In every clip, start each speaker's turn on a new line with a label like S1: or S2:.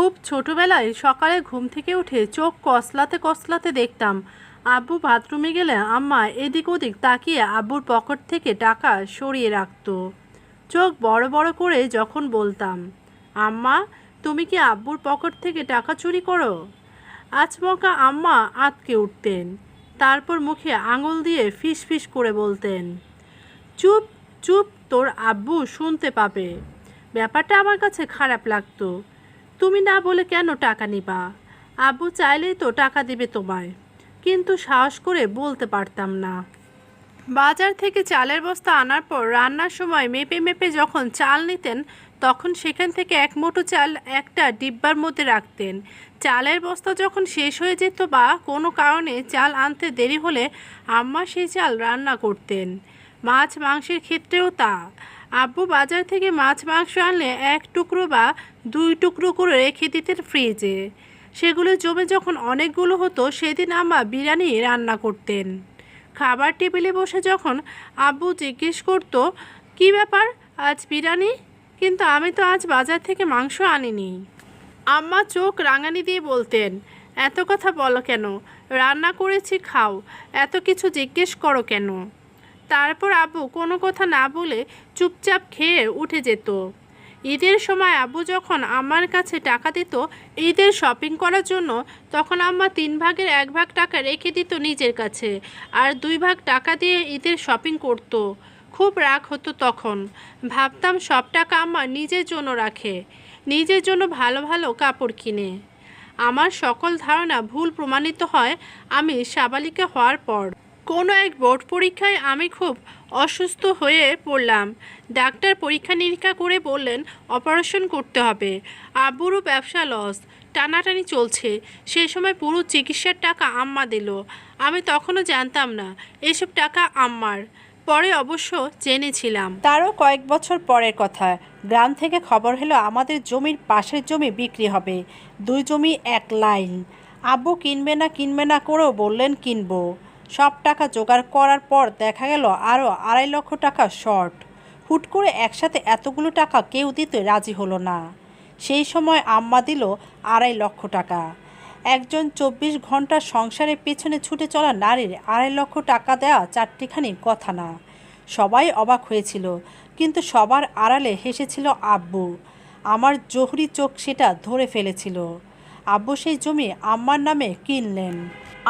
S1: খুব ছোটবেলায় সকালে ঘুম থেকে উঠে চোখ কসলাতে কসলাতে দেখতাম। আব্বু বাথরুমে গেলে আম্মা এদিক ওদিক তাকিয়ে আব্বুর পকেট থেকে টাকা সরিয়ে রাখত। চোখ বড় বড় করে যখন বলতাম, আম্মা, তুমি কি আব্বুর পকেট থেকে টাকা চুরি করো? আচমকা আম্মা আতকে উঠতেন, তারপর মুখে আঙুল দিয়ে ফিস ফিস করে বলতেন, চুপ চুপ, তোর আব্বু শুনতে পাবে। ব্যাপারটা আমার কাছে খারাপ লাগতো। তুমি না বলে কেন টাকা নিবা? আব্বু চাইলেই তো টাকা দিবে তোমায়। কিন্তু সাহস করে বলতে পারতাম না। বাজার থেকে চালের বস্তা আনার পর রান্নার সময় মেপে মেপে যখন চাল নিতেন, তখন সেখান থেকে এক মুঠো চাল একটা ডিব্বার মধ্যে রাখতেন। চালের বস্তা যখন শেষ হয়ে যেত বা কোনো কারণে চাল আনতে দেরি হলে আম্মা সেই চাল রান্না করতেন। মাছ মাংসের ক্ষেত্রেও তা। আব্বু বাজার থেকে মাছ মাংস আনলে এক টুকরো বা দুই টুকরো করে রেখে দিতেন ফ্রিজে। সেগুলো জমে যখন অনেকগুলো হতো, সেদিন আম্মা বিরিয়ানি রান্না করতেন। খাবার টেবিলে বসে যখন আব্বু জিজ্ঞেস করতো, কি ব্যাপার, আজ বিরিয়ানি? কিন্তু আমি তো আজ বাজার থেকে মাংস আনিনি। আম্মা চোখ রাঙানি দিয়ে বলতেন, এত কথা বলো কেন? রান্না করেছি, খাও। এত কিছু জিজ্ঞেস করো কেন? তারপর আবু কোনো কথা না বলে চুপচাপ খেয়ে উঠে যেত। ঈদের সময় আবু যখন আমার কাছে টাকা দিত ঈদের শপিং করার জন্য, তখন আম্মা তিন ভাগের এক ভাগ টাকা রেখে দিত নিজের কাছে আর দুই ভাগ টাকা দিয়ে ঈদের শপিং করত। খুব রাগ হতো তখন। ভাবতাম সব টাকা আম্মা নিজের জন্য রাখে, নিজের জন্য ভালো ভালো কাপড় কিনে। আমার সকল ধারণা ভুল প্রমাণিত হয় আমি সাবালিকা হওয়ার পর। কোনো এক বোর্ড পরীক্ষায় আমি খুব অসুস্থ হয়ে পড়লাম। ডাক্তার পরীক্ষা নিরীক্ষা করে বললেন, অপারেশন করতে হবে। আব্বুরও ব্যবসা লস। টানাটানি চলছে। সেই সময় পুরো চিকিৎসার টাকা আম্মা দিল। আমি তখনও জানতাম না, এসব টাকা আম্মার। পরে অবশ্য জেনেছিলাম।
S2: তারও কয়েক বছর পরের কথা। গ্রাম থেকে খবর হলো আমাদের জমির পাশের জমি বিক্রি হবে। দুই জমি এক লাইন। আব্বু কিনবে না কিনবে না করেও বললেন, কিনবো। সব টাকা জোগাড় করার পর দেখা গেল আরও আড়াই লক্ষ টাকা শর্ট। হুট করে একসাথে এতগুলো টাকা কেউ দিতে রাজি হলো না। সেই সময় আম্মা দিল আড়াই লক্ষ টাকা। একজন চব্বিশ ঘণ্টা সংসারের পেছনে ছুটে চলা নারীর আড়াই লক্ষ টাকা দেওয়া চারটিখানি কথা না। সবাই অবাক হয়েছিল, কিন্তু সবার আড়ালে হেসেছিল আব্বু। আমার জহুরি চোখ সেটা ধরে ফেলেছিল। আব্বু সেই জমি আম্মার নামে কিনলেন।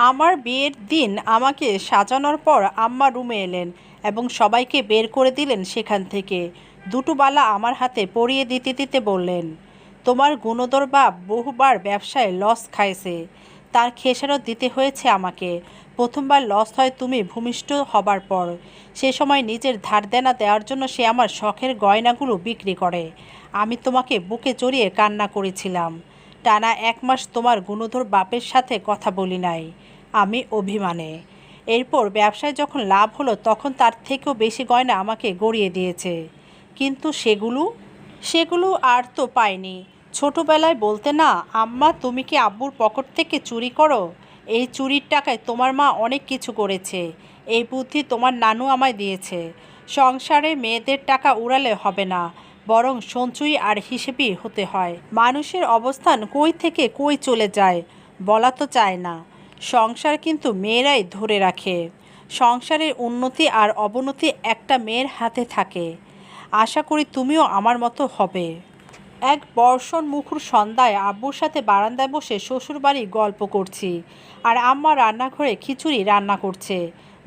S2: আমার বিয়ের দিন আমাকে সাজানোর পর আম্মা রুমে এলেন এবং সবাইকে বের করে দিলেন সেখান থেকে। দুটো বালা আমার হাতে পরিয়ে দিতে দিতে বললেন, তোমার গুণদর বাপ বহুবার ব্যবসায় লস খাইছে। তার খেসারত দিতে হয়েছে আমাকে। প্রথমবার লস হয় তুমি ভূমিষ্ঠ হবার পর। সে সময় নিজের ধার দেনা দেওয়ার জন্য সে আমার শখের গয়নাগুলো বিক্রি করে। আমি তোমাকে বুকে জড়িয়ে কান্না করেছিলাম। টানা এক মাস তোমার গুণধর বাপের সাথে কথা বলি নাই, আমি অভিমানে। এরপর ব্যবসায় যখন লাভ হলো, তখন তার থেকেও বেশি গয়না আমাকে গড়িয়ে দিয়েছে। কিন্তু সেগুলো? সেগুলো আর তো পাইনি। ছোটোবেলায় বলতে না, আম্মা, তুমি কি আব্বুর পকেট থেকে চুরি করো? এই চুরির টাকায় তোমার মা অনেক কিছু করেছে। এই বুদ্ধি তোমার নানু আমায় দিয়েছে। সংসারে মেয়েদের টাকা উড়ালে হবে না। বরং সঞ্চয়ী আর হিসেবেই হতে হয়। মানুষের অবস্থান কই থেকে কই চলে যায়, বলা তো চায় না। সংসার কিন্তু মেয়েরাই ধরে রাখে। সংসারের উন্নতি আর অবনতি একটা মেয়ের হাতে থাকে। আশা করি তুমিও আমার মতো হবে। এক বর্ষণ মুখুর সন্ধ্যায় আব্বুর সাথে বারান্দায় বসে শ্বশুরবাড়ি গল্প করছি আর আম্মা রান্নাঘরে খিচুড়ি রান্না করছে।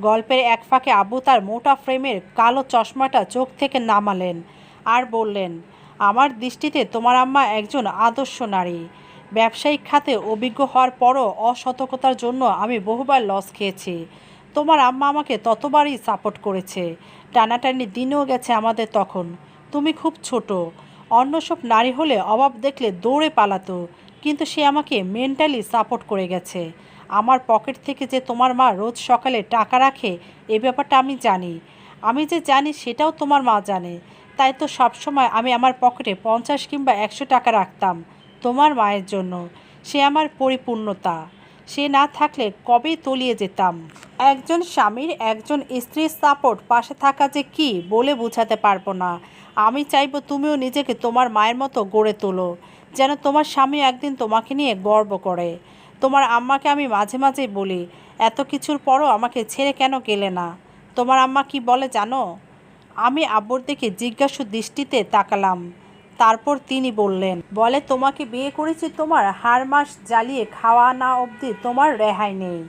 S2: গল্পের এক ফাঁকে আব্বু তার মোটা ফ্রেমের কালো চশমাটা চোখ থেকে নামালেন। আর বললেন, আমার দৃষ্টিতে তোমার আম্মা একজন আদর্শ নারী। ব্যবসায়িক খাতে অভিজ্ঞ হওয়ার পরও অসতর্কতার জন্য আমি বহুবার লস খেয়েছি। তোমার আম্মা আমাকে ততবারই সাপোর্ট করেছে। টানাটানি দিনেও গেছে আমাদের তখন। তুমি খুব ছোট। অন্য সব নারী হলে অভাব দেখলে দৌড়ে পালাতো, কিন্তু সে আমাকে মেন্টালি সাপোর্ট করে গেছে। আমার পকেট থেকে যে তোমার মা রোজ সকালে টাকা রাখে, এ ব্যাপারটা আমি জানি। আমি যে জানি সেটাও তোমার মা জানে। তাই তো সবসময় আমি আমার পকেটে পঞ্চাশ কিংবা একশো টাকা রাখতাম তোমার মায়ের জন্য। সে আমার পরিপূর্ণতা। সে না থাকলে কবে তলিয়ে যেতাম? একজন স্বামীর একজন স্ত্রীর সাপোর্ট পাশে থাকা যে কি বলে বোঝাতে পারব না। আমি চাইব তুমিও নিজেকে তোমার মায়ের মতো গড়ে তোলো, যেন তোমার স্বামী একদিন তোমাকে নিয়ে গর্ব করে। তোমার আম্মাকে আমি মাঝে মাঝেই বলি, এত কিছুর পরও আমাকে ছেড়ে কেন গেলে না? তোমার আম্মা কি বলে জানো? আমি আব্বুর দিকে জিজ্ঞাসু দৃষ্টিতে তাকালাম। তারপর তিনি বললেন, বলে, তোমাকে বিয়ে করেছি তোমার হার মাস জ্বালিয়ে খাওয়া না অবধি তোমার রেহাই নেই।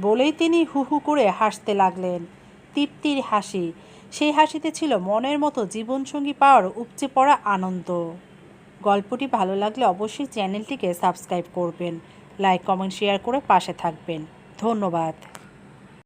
S2: বলেই তিনি হু হু করে হাসতে লাগলেন। তৃপ্তির হাসি, সেই হাসিতে ছিল মনের মতো জীবনসঙ্গী পাওয়ার উপচে পড়া আনন্দ। গল্পটি ভালো লাগলে অবশ্যই চ্যানেলটিকে সাবস্ক্রাইব করবেন, লাইক, কমেন্ট, শেয়ার করে পাশে থাকবেন। ধন্যবাদ।